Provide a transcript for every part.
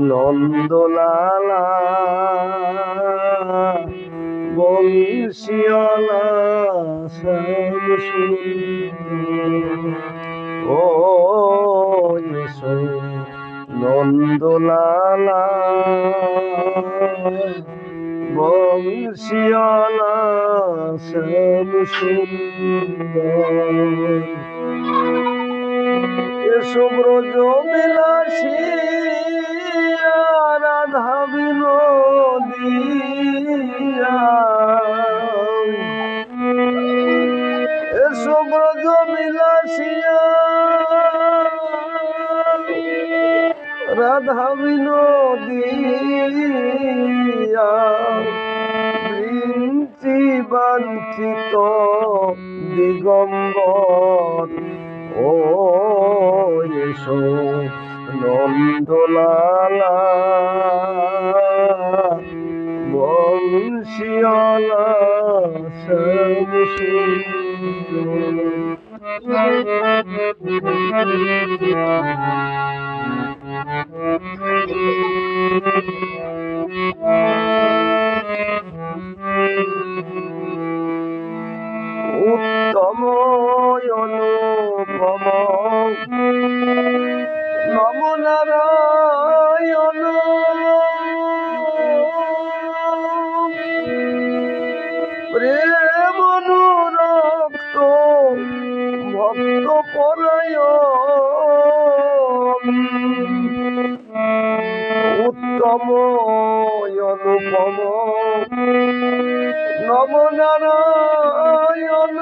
নন্দলালা বংশিয়ালা শ্যামসুন্দর বংশিয়ালা শ্যামসুন্দর এসো ব্রজ বিলাসী রাধা বিনোদিয়া ব্রজ বিলাসিয়া বিনোদিয়া বাঞ্ছিত দিগম্বর। ও এসো নন্দলালা শ্যামসুন্দর উত্তম পরায়ণ উত্তম অনুপম নম নারায়ণ।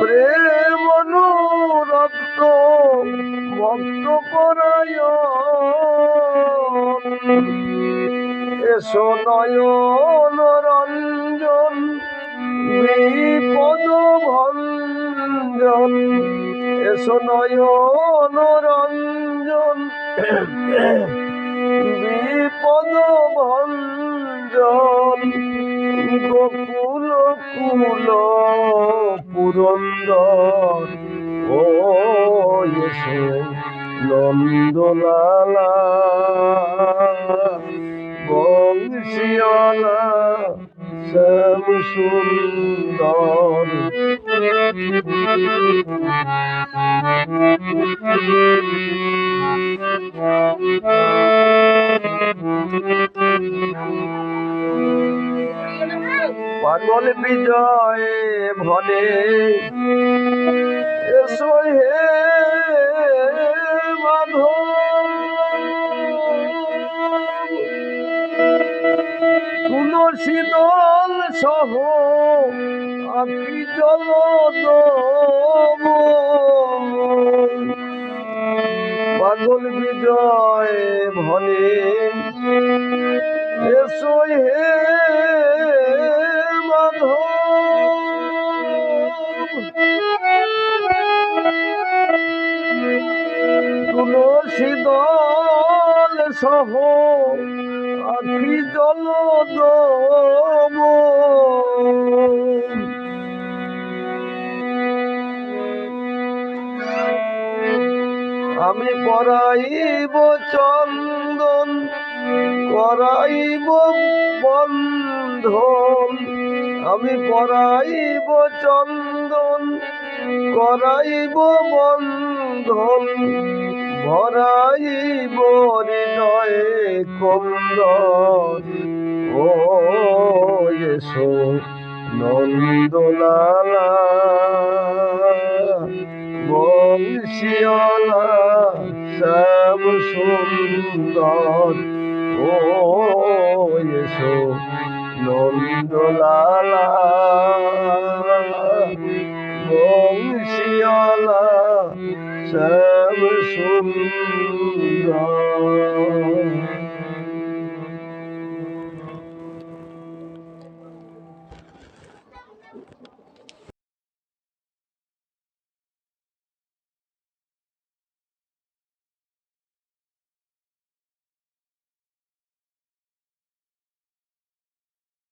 প্রেম অনুরক্ত ভক্ত পরায়ণ এসো নয়ন বিপদ ভঞ্জন এসো নয়ন রঞ্জন। বিপদ ভঞ্জন গোকুল কুল পুরন্দর ও এসো নন্দলালা বংশিয়ালা শ্যাম সুন্দর। ভনে এসো হে মাধব। তুলসী সহ আখি জল পাগল বিজয় ভনে এসো হে মাধব। তুলসী দল সহ আখি জল আমি পরাইব চন্দন করাইব বন্ধন। আমি পরাইব চন্দন করাইব বন্ধন। ভরাইব হৃদয়ে কন্দন ও এসো নন্দলালা বংশিয়ালা শ্যাম সুন্দর। ও এসো নন্দলালা বংশিয়ালা শ্যাম সুন্দর